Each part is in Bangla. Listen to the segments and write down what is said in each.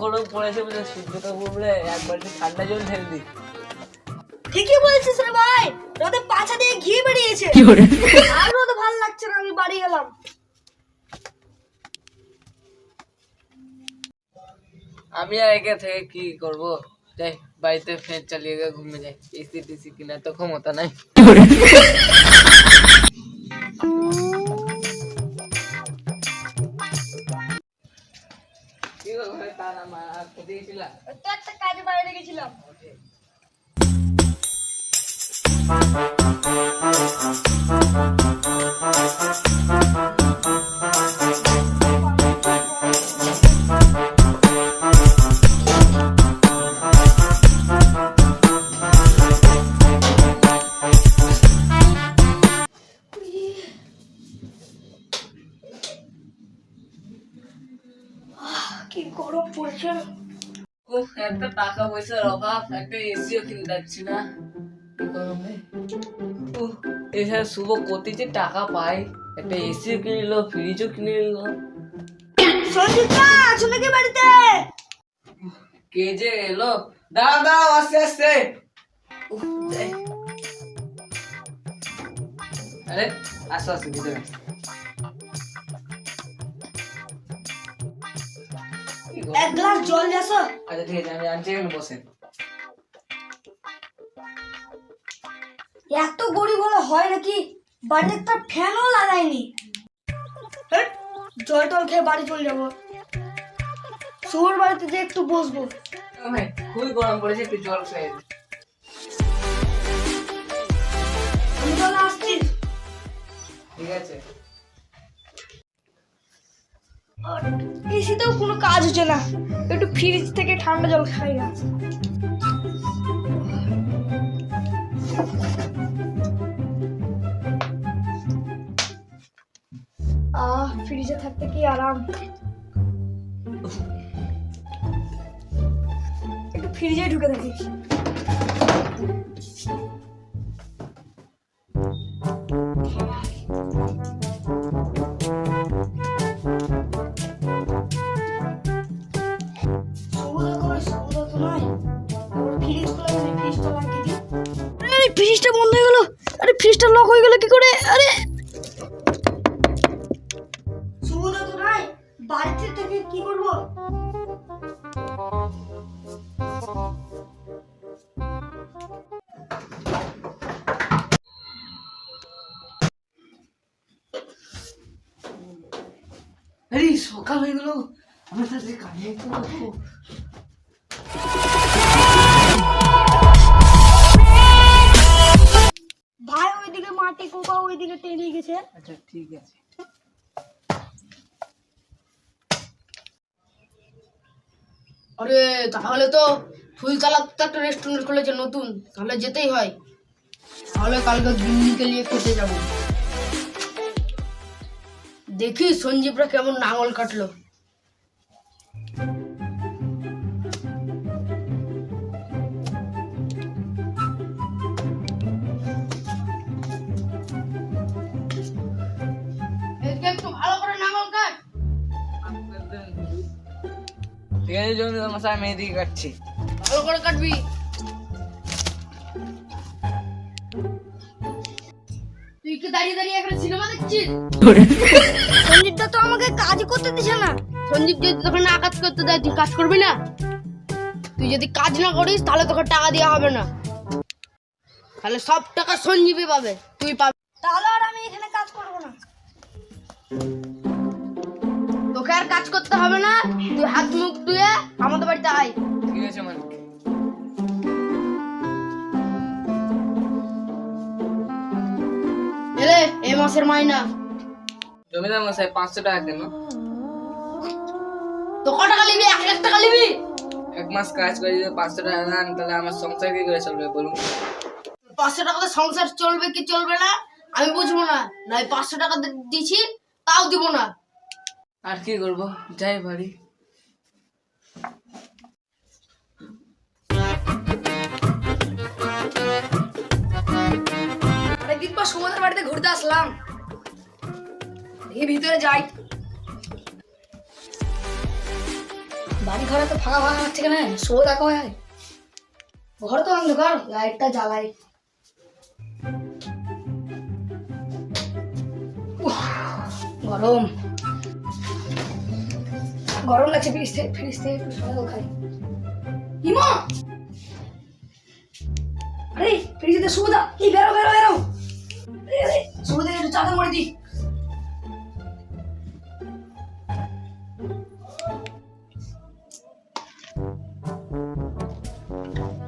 গরম পড়েছে বলে সূর্যটা বলে একবার ঠান্ডা জল ঢেলে দিই। ঠিকই বলছিস রে ভাই রোদে পাছা দিয়ে ঘি বেরিয়েছে। আর রোদে ভালো লাগছে না আমি বাড়ি গেলাম আমি আর একে থেকে কি করব? যাই বাড়িতে ফ্যান চালিয়ে গিয়ে ঘুমিয়ে যাই। এসি টিসি কিনা তো ক্ষমতা নাই। একটা টাকা পয়সার অভাব একটা এসিও কিনে যাচ্ছি না। এছাড়া শুভ কোটি যে টাকা পাই একটা এসিও কিনে নিল ফ্রিজও কিনে নিল। সঞ্জিতা আছো নাকি বাড়িতে কে যে এলো? দাঁড়াও দাঁড়াও আস্তে আস্তে। আরে আসো আসো ভিতরে। এক গ্লাস জল যাসো আচ্ছা ঠিক আছে আমি আনছি এখানে এত গরিব হলে হয় নাকি? বাড়িতে একটা ফ্যানও লাগায়নি। জল টল খেয়ে বাড়ি চলে যাব। শুভর বাড়িতে যে একটু বসবো। খুবই গরম পড়েছে একটু জল খেয়ে। আমি তাহলে আসছি। ঠিক আছে। এসিতেও কোনো কাজ হচ্ছে না। একটু ফ্রিজ থেকে ঠান্ডা জল খাই না। ফ্রিজে থাকতে কি আরাম? একটু ফ্রিজে ঢুকে থাকি থেকে কি করব? আরে সকাল হয়ে গেল। আমার সাথে কাজে ভাই ওইদিকে মাটি কোকা ওইদিকে টেনে গেছে। আচ্ছা ঠিক আছে। আরে, তাহলে তো ফুলতলা তো একটা রেস্টুরেন্ট খুলেছে নতুন। তাহলে যেতেই হয়। তাহলে কালকে দিল্লিকে নিয়ে খেতে যাব? দেখি সঞ্জীবরা কেমন নাঙল কাটলো। ঠিক আছে জমি মশাই এদিকে কাটছি। ভালো করে কাটবি। দাঁড়িয়ে দাঁড়িয়ে সিনেমা দেখছিস? সঞ্জিতদা তো আমাকে কাজ করতে দিছে না। সঞ্জীব যদি তোকে না কাজ করতে দেয়, তুই কাজ করবি না? তুই যদি কাজ না করিস, তাহলে তোকে টাকা দেওয়া হবে না। তাহলে সব টাকা সঞ্জীবই পাবে, তুই পাবি। তাহলে আর আমি এখানে কাজ করব না। আর কাজ করতে হবে না। তুই হাত মুখ ধুয়ে আমাদের বাড়িতে আয়। ঠিক আছে মানে এলে এ মাসের মাইনা। জমিদার মশাই পাঁচশো টাকা কেন তো ক টাকা নিবি? এক লাখ টাকা নিবি? এক মাস কাজ করে যদি পাঁচশো টাকা দেন তাহলে আমার সংসার কি করে চলবে বলুন? পাঁচশো টাকাতে সংসার চলবে কি চলবে না? আমি বুঝব না। নাই পাঁচশো টাকা দিছি তাও দিব না। আর কি করব? যাই বাড়ি। অনেকদিন পর বাড়িতে ঘুরতে আসলাম। দেখি ভিতরে যাই। বাড়ি ঘরে তো ফাঁকা ফাঁকা লাগছে কেন? শো দেখা হয় ঘরে তো অন্ধকার, লাইটটা জ্বালাই। গরম। গরম লাগছে ফ্রিজ থেকে ফ্রিজ থেকে একটু জল খাই। ইমা আরে, ফ্রিজে সুবিধা। এই, বেরো বেরো বেরো। সুবিধা একটু চাদর মরে দি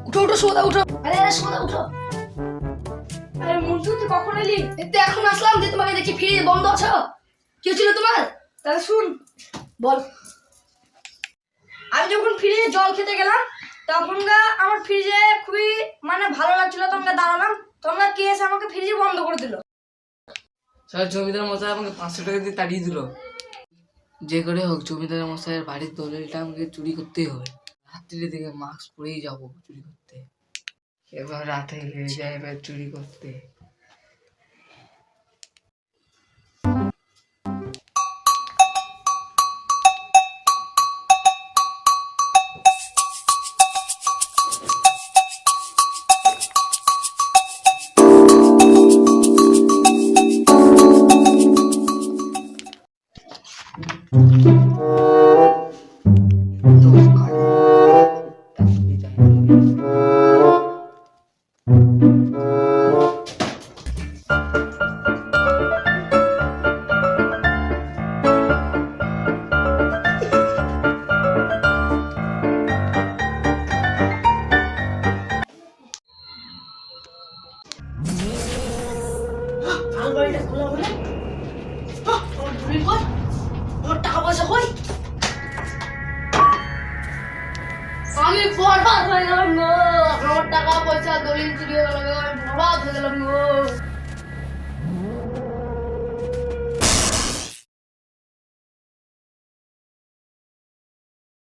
উঠো উঠো, সুবিধা, উঠো। আরে আরে উঠো। আরে, মন্টু কখন এলি? এখন আসলাম যে তোমাকে দেখি, ফ্রিজ বন্ধ আছো। কি ছিল তোমার? তাহলে শুন। বল। আমি যখন ফ্রিজে জল খেতে গেলাম তখন গা আমার ফ্রিজে খুবই মানে ভালো লাগছিল তখন গা দাঁড়ালাম তখন গা কে এসে আমাকে ফ্রিজে বন্ধ করে দিল? স্যার, জমিদার মশাই আমাকে পাঁচশো টাকা দিয়ে তাড়িয়ে দিল। যে করে হোক, জমিদার মশাইয়ের বাড়ির দলিলটা আমাকে চুরি করতেই হবে। রাত্রির দিকে মাস্ক পরেই যাব চুরি করতে। এবার রাতে যায় এবার চুরি করতে। আমি বরবাদ হয়ে গেলাম গো আমার টাকা, পয়সা, দলিল চুরি হয়ে গেল আমি বরবাদ হয়ে গেলাম